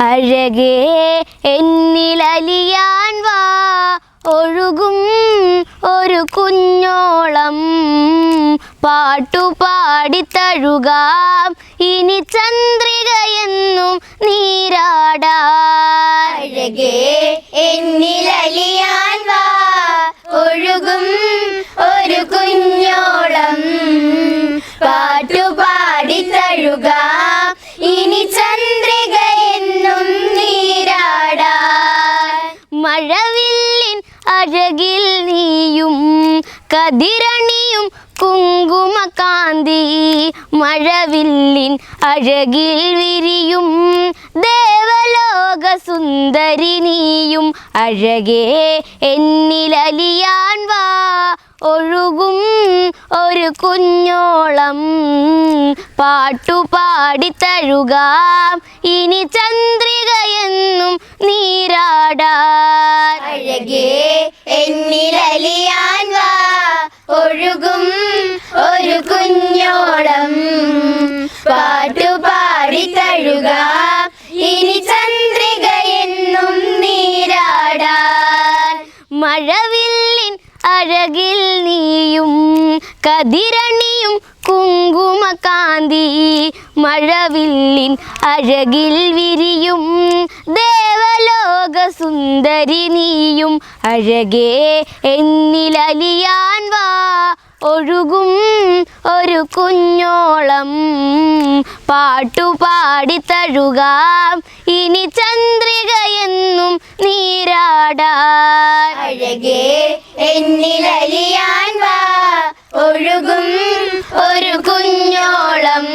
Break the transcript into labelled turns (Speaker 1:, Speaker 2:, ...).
Speaker 1: അഴകേ എന്നിലലിയാൻ വാ. ഒഴുകും ഒരു കുഞ്ഞോളം. പാട്ടുപാടി തഴുകാം. ഇനി ചന്ദ്രികയെന്നും നീരാടാ. അഴകിൽ നീയും കതിരണിയും കുങ്കുമകാന്തി മഴവില്ലിൻ അഴകിൽ വിരിയും ദേവലോക സുന്ദരി നീയും അഴകേ എന്നിലലിയാൻ വാ ഒഴുകും ഒരു കുഞ്ഞോളം പാട്ടുപാടി തഴുകാം ഇനി ചന്ദ്രികയെന്നും നീരാടാൻ
Speaker 2: ഒഴുകും ഒരു കുഞ്ഞോളം പാട്ടുപാടി തഴുക ഇനി ചന്ദ്രിക എന്നും നീരാടാൻ.
Speaker 1: മഴവില്ലിൻ അഴകിൽ നീയും കതിരണിയും കുങ്കുമകാന്തി. മഴവില്ലിൻ അഴകിൽ വിരിയും ദേവലോക സുന്ദരി നീയും. അഴകേ എന്നിലലിയാൻ വാ ഒഴുകും ഒരു കുഞ്ഞോളം. പാട്ടുപാടി തഴുകാം. ഇനി ചന്ദ്രികയെന്നും നീരാടാൻ.
Speaker 2: അഴകേ വാ. ഒഴുകും ഒരു കുഞ്ഞോളം.